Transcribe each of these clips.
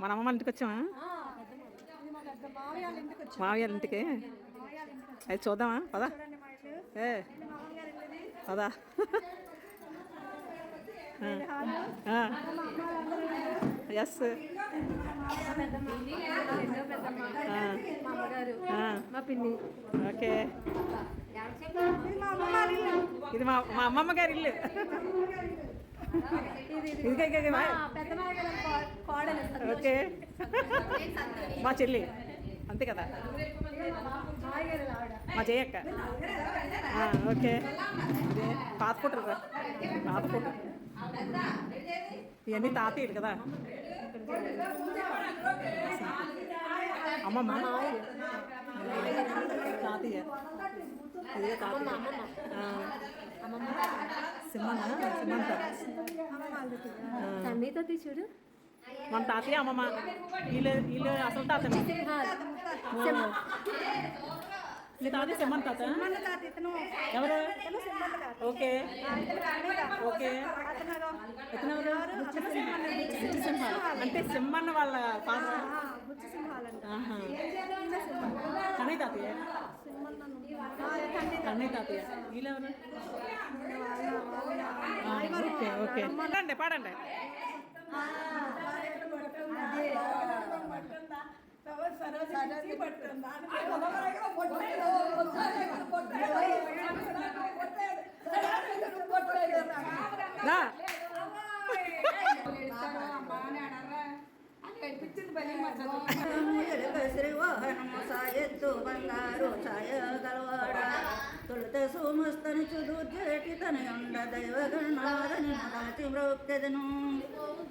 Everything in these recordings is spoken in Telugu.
మన అమ్మ వాళ్ళ ఇంటికి వచ్చామా ఇది మా పెద్ద మావయ్య వాళ్ళ ఇంటికి వచ్చి మావయ్య వాళ్ళ ఇంటికి మావయ్య వాళ్ళ ఇంటికి వచ్చి అది చూద్దామా పదా చూడండి మా ఇల్లు ఏ ఇది మా అమ్మగారి ఇల్లుది పదా ఇది హాలు ఆ, మా అమ్మ వాళ్ళందరూ ఇల్లు. ఎస్ మా అమ్మ పెద్దమ్మ రెండో పెద్దమ్మ మా అమ్మగారు ఆ, మా పిన్ని ఓకే ఇది మా అమ్మ వాళ్ళ ఇల్లు ఇది మా మా అమ్మమ్మ గారి ఇల్లు ఇది ఇది ఇదిగో ఇదిగో, ఇదిగో. మా పెద్ద మావయ్య గారి కో- కోడలు ఇస్తారు ఓకే మా చెల్లి అంతే కదా మావయ్య గారి ఆవిడ మా జయక్క ఆ, ఓకే ఇదే పాత ఫోటోలు రా పాత ఫోటో ఇవన్నీ తాతయ్యలు కదా అమ్మమ్మ తాతయ్య ఇదే తాతయ్య సింహన్న సింహంత సన్నీతో చూడు మన తాతయ్య అమ్మమ్మ వీళ్ళు వీళ్ళు అసలు తాతనే మీ తాతయ్య సింహన్ తాత తాత ఎవరు తాత ఓకే ఓకే సింహాలు అంటే సింహన్న వాళ్ళ ఆహా. కన్నయ్య తాతయ్య? కన్నయ్య తాతయ్య వీళ్ళెవరు ఆ, ఓకే ఓకే పాడండి పాడండి రా శ్రీవాహనము సాయెత్తు బంగారు ఛాయ గలవాడ తొలుత సోమస్తని చుదుర్జేటి తనయుండ దైవగణాదని నదాచి మ్రోక్కెదను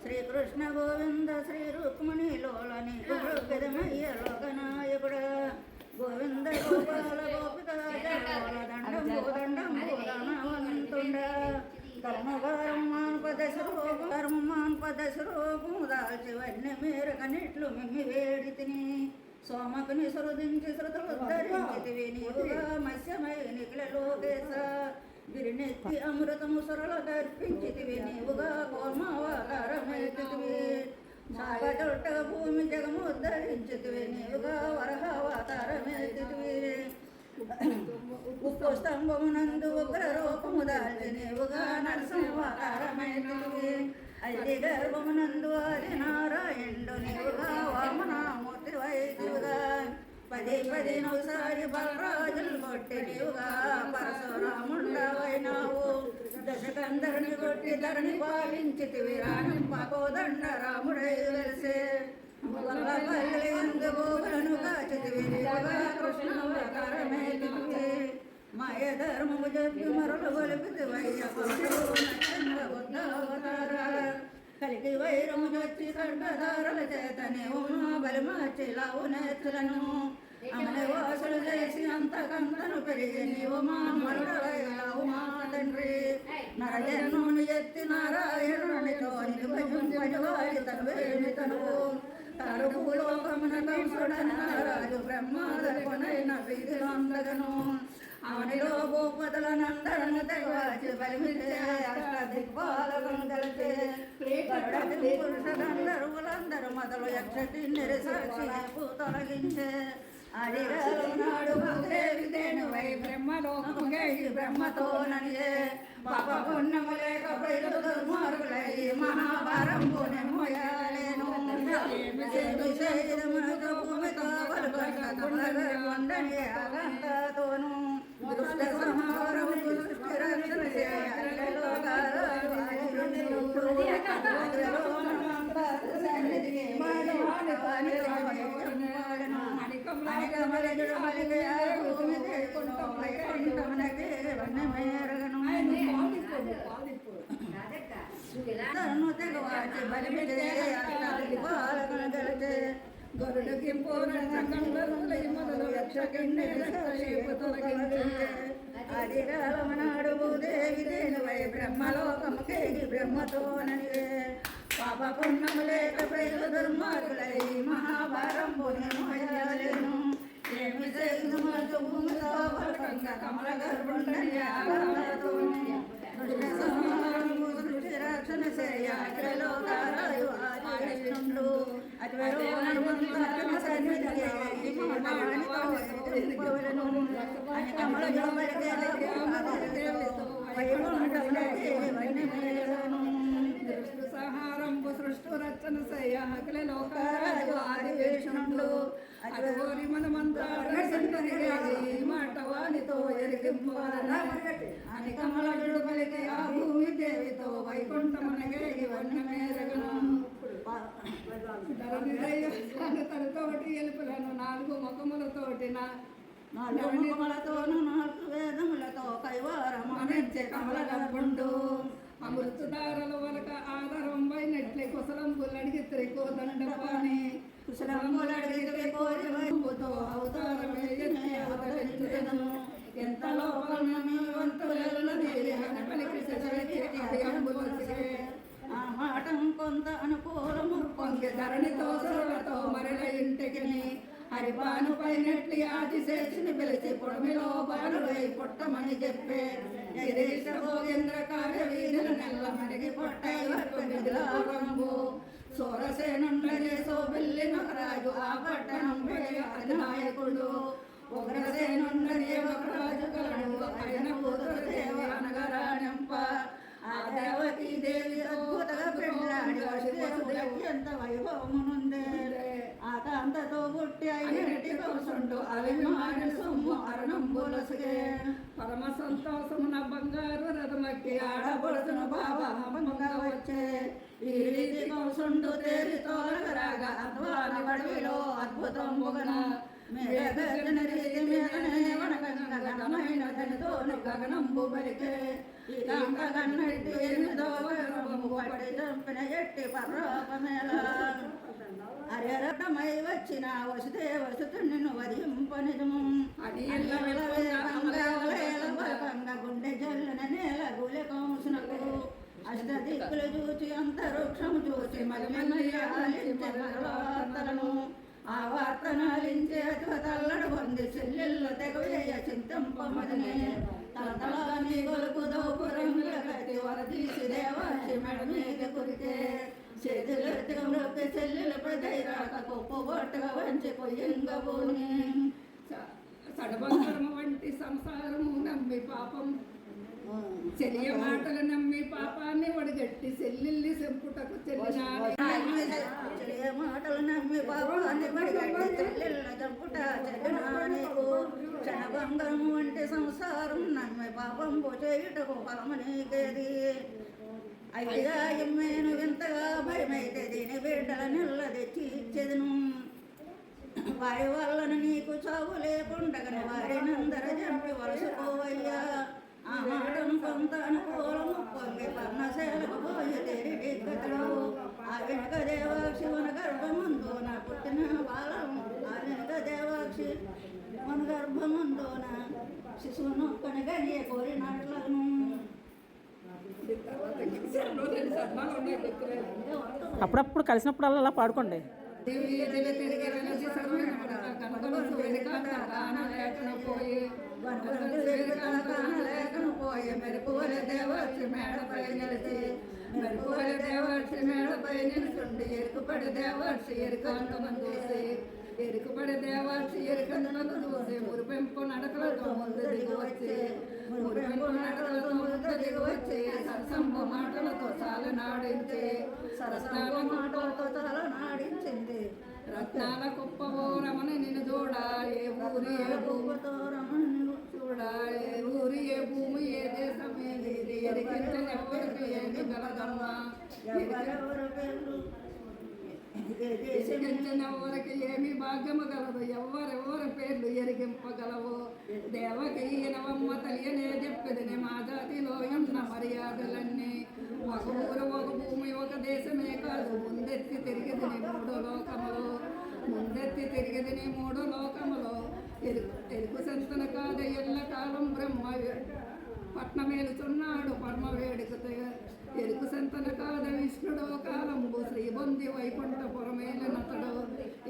శ్రీకృష్ణ గోవింద శ్రీ రుక్మిణి లోలని మ్రోక్కెదమయ్య మేర కనిట్లు మిమ్మి వేడి తిని సోమకుని సురుదించి శృతులు నీవుగా మత్స్యమై నిఖిల గిరినెత్తి అమృతము సురల దర్పించితివి నీవుగా కోర్మావతారమైతివి సాగదొట్ట భూమి జగము ఉద్ధరించితివి నీవుగా వరహావతారమైతివి ఉప్పు స్తంభమునందు ఉగ్ర రూపము దాల్చి నీవుగా నరసింహాకారమైనవి అది గర్భమునందు ఆది పదే పదే నవసారి బలరాజులు కొట్టి పరశురాముండవైనావు. దశకందరిని కొట్టి ధరణి పాలించితివి రాణింపకోదండ రాముడై వెలిసే. ఎందు గోగులను కాచితివి నీవుగా కృష్ణావతారమేతివి ధర్మము చెప్పి మరలు గొలిపితి కలిగి వైరము వచ్చి కంఠధారల చేత మార్చి లావు నేతలను లావు వాసులు చేసి పెరిగి నీవు మా మరుడవైలావు మా తండ్రి. ఎత్తి నారాయణుని చోనికి భజించని వారి తనువేమి తనువు. తరుపులోకమున కంసుడన్న రాజు బ్రహ్మాదకొనైన వీధిలందగను అవనిలో భూపతులనందరను తెగవాచి బలిమితే అష్ట దిక్పాలకును మొదలు యక్షతి నిరసాక్షి తొలగించే. అడిగాడు భూదేవి దేనువై బ్రహ్మలోకముగై బ్రహ్మతో ననియే పాప పుణ్యము లేక ప్రజలు దుర్మార్గులై మహాభారం పుణ్యమోయాలేను విషయమునకు భూమితో వందని అగంతతోను. దుష్ట సంహారము సృష్టి రక్షణ అధికారమనాడు భూదేవి దేని వై బ్రహ్మలోకముకేగి బ్రహ్మతో ననివే పాప పుణ్యము లేక ప్రజలు దుర్మార్గులై మహాభారం పుణ్యమయ్యాలేను ఏమి చేయుదు మనసు భూమిలో పలకంగా కమల గర్భుండని ఆనందతోని దుష్ట సంహారము సృష్టి రక్షణ చేయ సృష్టి రచన సయాకల లోకారాజు ఆదివేషణుడు అదిగోరి మనమంతా మాటవానితో ఎరిగింపాలన అని కమలడు పలికి ఆ భూమి దేవితో వైకుంఠమనగే ఇవన్నీ మేరగను తనతోటి ఎలుపులను నాలుగు ముఖములతోటి నా నాలుగు ముఖములతోను నాలుగు వేదములతో కైవారము మనంచె కమల గర్భుండు అమృతదారల వలక ఆధారం పైనట్లే కుశలం పుల్లడికి త్రికోదండపాని కుశలంబులడికి కోరితో అవతారమే ఎత్తి అవతరించుదను ఎంత లోపల వంతుల పలికి సజలికి అభయంబులసిగే ఆ మాటం కొంత అనుకూలము పొంగి ధరణితో సురులతో మరల ఇంటికి హరిపాను పైనట్లు ఆది చేసిన పిలిచి పొడమిలో బాలుడై పుట్టమని చెప్పే. గిరీశ గోవింద్ర వెళ్ళి అధినాయకుడు. ఉగ్రసేనుండనే ఒక రాజు కలడు ఆయన కూతురు దేవ అనగరాణంప ఆ దేవకీ దేవి అద్భుతగా పెళ్ళాడి వసుదేవుడు ఎంత వైభవమునుందే. ఆ కాంతతో పుట్టి అయినటి అయినటి అభిమాని సొమ్ము అరణంబులసగే పరమ సంతోషమున బంగారు రథమక్కి ఆడబడుతున్న బాబా హమ్మంగా వచ్చే. ఈ రీతి కౌసుండు తేరి తోలగరాగా అధ్వాన వడివిలో అద్భుతం మొగన. మేఘగన రీతి మీదనే వనగంగ గణమైన దనితోను గగనంబు బలికే ఈ వచ్చిన వసుదే వసుతుని వరింపనిజము అది గుండె జల్లున నేల గులె కౌసునకు అష్ట దిక్కులు చూచి అంతరిక్షము చూసి మలిమల్లించను ఆ వార్తనాలించే తల్లడు పొంది చెల్లెళ్ళు తెగవేయ చింతంపమదినే. తలతలాని గొలుపు దోపురంగుల కట్టి వరదీసి దేవాసి మెడ మీద కురితే చేతులు ఎత్తుకు చెల్లెలు ప్రజైరాక కుప్పు బొట్టుగా వంచి పొయ్యంగబోని సడబంగారము వంటి సంసారము నమ్మి పాపం చెలియ మాటలు నమ్మి పాపాన్ని ఒడిగట్టి చెల్లెల్ని సెంపుటకు చెల్లినారు చెలియ మాటలు నమ్మి బాబాన్ని పడిగట్టి చెల్లెళ్ళ చంపుట చెల్లినా నీకు క్షణభంగము వంటి సంసారం నమ్మి పాపం చేయుటకు ఫలమనీకేది అయిగా నేను వింతగా భయమైతే దీని బిడ్డల నిల్ల తెచ్చి ఇచ్చేదను. వారి వల్లను నీకు చావు లేకుండగని వారినందర చంపి వలసుకోవయ్యా ఆ మాటను కొంత అనుకూలము పొంగి పర్ణశైలకు పోయి తెరిటి ఆ వెనుక దేవాక్షి మన గర్భముందు నా పుట్టిన బాలం. ఆ వెనుక దేవాక్షి మన గర్భముందు నా శిశువును కొనగని కోరినట్లను. అప్పుడప్పుడు కలిసినప్పుడు అలా పాడుకోండి. వీధిని తిరిగి దేవర్షి మేడపై నిలిచి నిలుచుండి ఎరుకుపడి దేవర్షి ఎరుకంతమని చూసి ఎరుకుపడి దేవర్షి ఎరుకంతమని చూసి మురిపెంపు నడకలతో ముందు దిగి వచ్చి మురిపెంపు నడకలతో మాటలతో చాలా నాడించి సరసాల మాటలతో చాలా నాడించింది రత్నాల కుప్పవో రమణ నిన్ను చూడ ఏ ఊరి ఏ భూమితో రమణి చూడ ఏ ఊరి ఏ భూమి ఏ దేశం ఏది ఇది ఎరిగించని ఎవరికి ఏమి గలదమ్మా ఎవరెవరు పేర్లు ఊరికి ఏమి భాగ్యము గలదు. ఎవరెవరి పేర్లు ఎరిగింపగలవు. దేవకి ఈనవమ్మ తెలియనే చెప్పేది. మా జాతిలో ఉన్న మర్యాదలన్నీ. ఒక ఊరు ఒక భూమి ఒక దేశమే కాదు. ముందెత్తి తిరిగిది మూడు లోకములు. ముందెత్తి తిరిగిది మూడు లోకములు. ఎరుకు ఎరుకు సంతన కాదు ఎల్ల కాలం బ్రహ్మ పట్నమేలుచున్నాడు. పరమ వేడుకతో ఎరుకు సంతన కాద విష్ణుడో కాలంబు శ్రీబొంది వైకుంఠపురమేల నతడు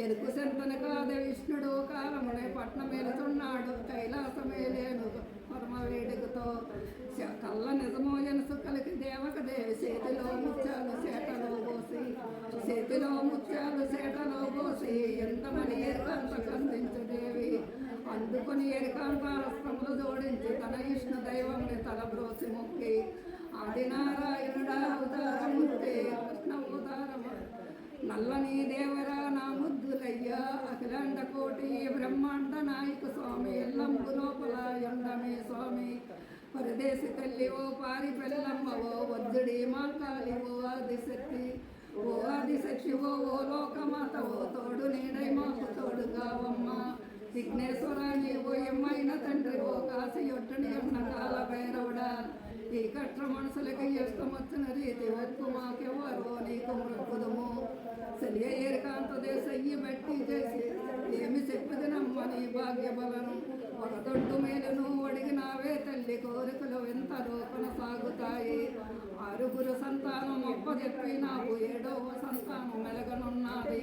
ఎరుకు సంతన కాద విష్ణుడో కాలమునే పట్నమేలుచున్నాడు కైలాసమేలేను పరమవేడుకతో. కళ్ళ నిజమో జనసు కలికి దేవక దేవి చేతిలో ముత్యాలు సేటలో పోసి చేతిలో ముత్యాలు సేటలో పోసి ఎంతమని ఎరుకంత కందించు దేవి. అందుకుని అందుకొని ఎరుకాంతారస్తములు జోడించి తన విష్ణు దైవంని తల బ్రోసి మొక్కి ఆదినారాయణుడా అవతారమూర్తి కృష్ణ నల్లని దేవరా నా ముద్దులయ్యా అఖిలాండ కోటి బ్రహ్మాండ నాయక స్వామి ఎల్లంబు లోపల ఎండమే స్వామి. పరదేశి తల్లి ఓ పారి పెళ్ళమ్మవో వద్దుడి మాంకాలి ఓ ఆదిశక్తి. ఓ ఆదిశక్తి ఓ ఓ లోకమాత ఓ తోడు నీడై మాకు తోడు కావమ్మ. విఘ్నేశ్వరాన్ని ఓ ఎమ్మైన తండ్రి ఓ కాశీ ఒట్టని అన్న కాల భైరవుడా ఈ కట్ర మనసులకి ఇష్టం వచ్చిన రీతి ఒప్పు మాకెవ్వరో నీకు మృక్కుదము సలియ ఏరికాంత దేశయ్యి బట్టి చేసి ఏమి చెప్పదు నమ్మని భాగ్యబలను ఒక దొడ్డు మేలును అడిగినావే తల్లి కోరికలు ఎంతలో కొనసాగుతాయి ఆరుగురు సంతానం ఒప్ప చెప్పి ఏడవ సంతానం మెలగనున్నది.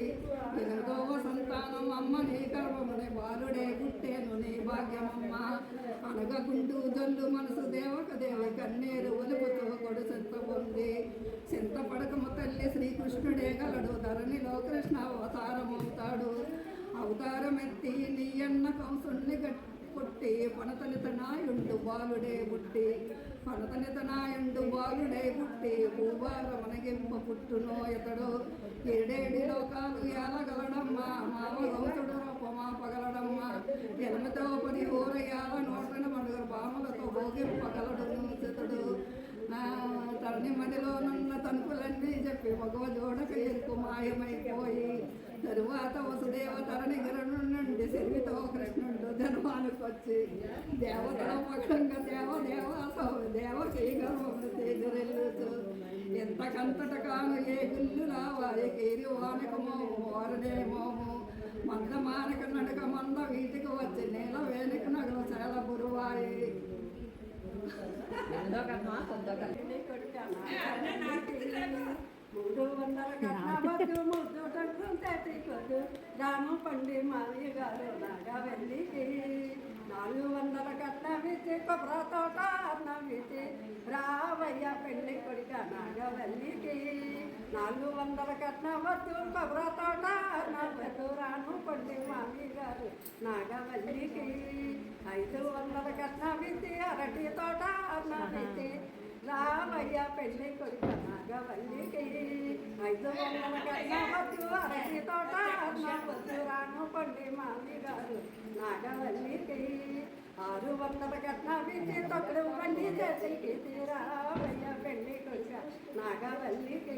ఎనిమిదవ సంతానం అమ్మ నీ గర్వముని బాలుడే పుట్టేను నీ భాగ్యమమ్మ. అనగకుంటూ జల్లు మనసు దేవక దేవి కన్నీరు ఒలుపుతూ కొడు చింత చింతపడకము పడకము తల్లి శ్రీకృష్ణుడే గలడు ధరణిలో కృష్ణ అవతారమవుతాడు అవతారమెత్తి నీ అన్న కంసుణ్ణి గట్టి పుట్టి పనతలిత నాయుండు బాలుడే పుట్టి. పనతలిత నాయుండు బాలుడే పుట్టి. భూభారమనగింప పుట్టునో ఇతడు ఏడేడి లోకాలు ఏలగలడమ్మా. మావ గౌతుడు రూపమా పగలడమ్మా. ఎనిమిదో పది ఊరయ్యాల నోటన పండుగ బామలతో భోగింపగలడు ఇతడు నా తరణి మడిలో నున్న తణుకులన్నీ చెప్పి మగవ జోడక ఎరుకు మాయమైపోయి? తరువాత వసుదేవ తరణి గరుడు నుండి శరీతో కృష్ణుడు ధర్మానికి వచ్చి దేవతల పక్షంగా దేవ దేవ దేవకి గర్వములు తేజరెల్లుతూ ఎంతకంతట కాను ఏ గుల్లు రావాలి కేరి వానక మోము వారనే మోము. మంద మానక నడక మంద వీటికి వచ్చి నేల వేలిక నగలు చాలా బురువాయి. మూడు వందల కట్నబద్దు ముద్దు టంకం తేటికొద్దు పండి మావి గారు నాగా వెళ్ళికి నాలుగు వందల కట్నమిచ్చి కొబ్బరి తోట అన్నమిచ్చి రావయ్య పెళ్ళి కొడుక నాగా వెళ్ళికి నాలుగు వందల కట్నవద్దు కొబ్బరి తోట అన్నవద్దు రాను పండి మావి గారు నాగా వెళ్ళికి ఐదు వందల కట్నమిచ్చి అరటి తోట అన్నమిచ్చి రామయ్య పెళ్ళి కొడుక నాగవల్లికి ఐదు వందల కట్నవద్దు అరటి తోట అన్నవద్దు రాను పండి మావి గారు. నాగవల్లికి ఆరు వందల కట్నమిచ్చి తొక్కుడు బండి చేతికి రామయ్య పెళ్ళి కొడుక. నాగవల్లికి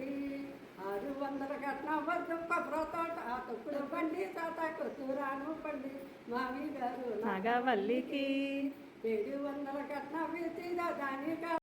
ఆరు వందల కట్నం వద్దు కొబ్బరి తోట తొక్కుడు బండి తాత కొత్తూరాను పండి మావి గారు. నాగవల్లికి ఏడు వందల కట్నం దాని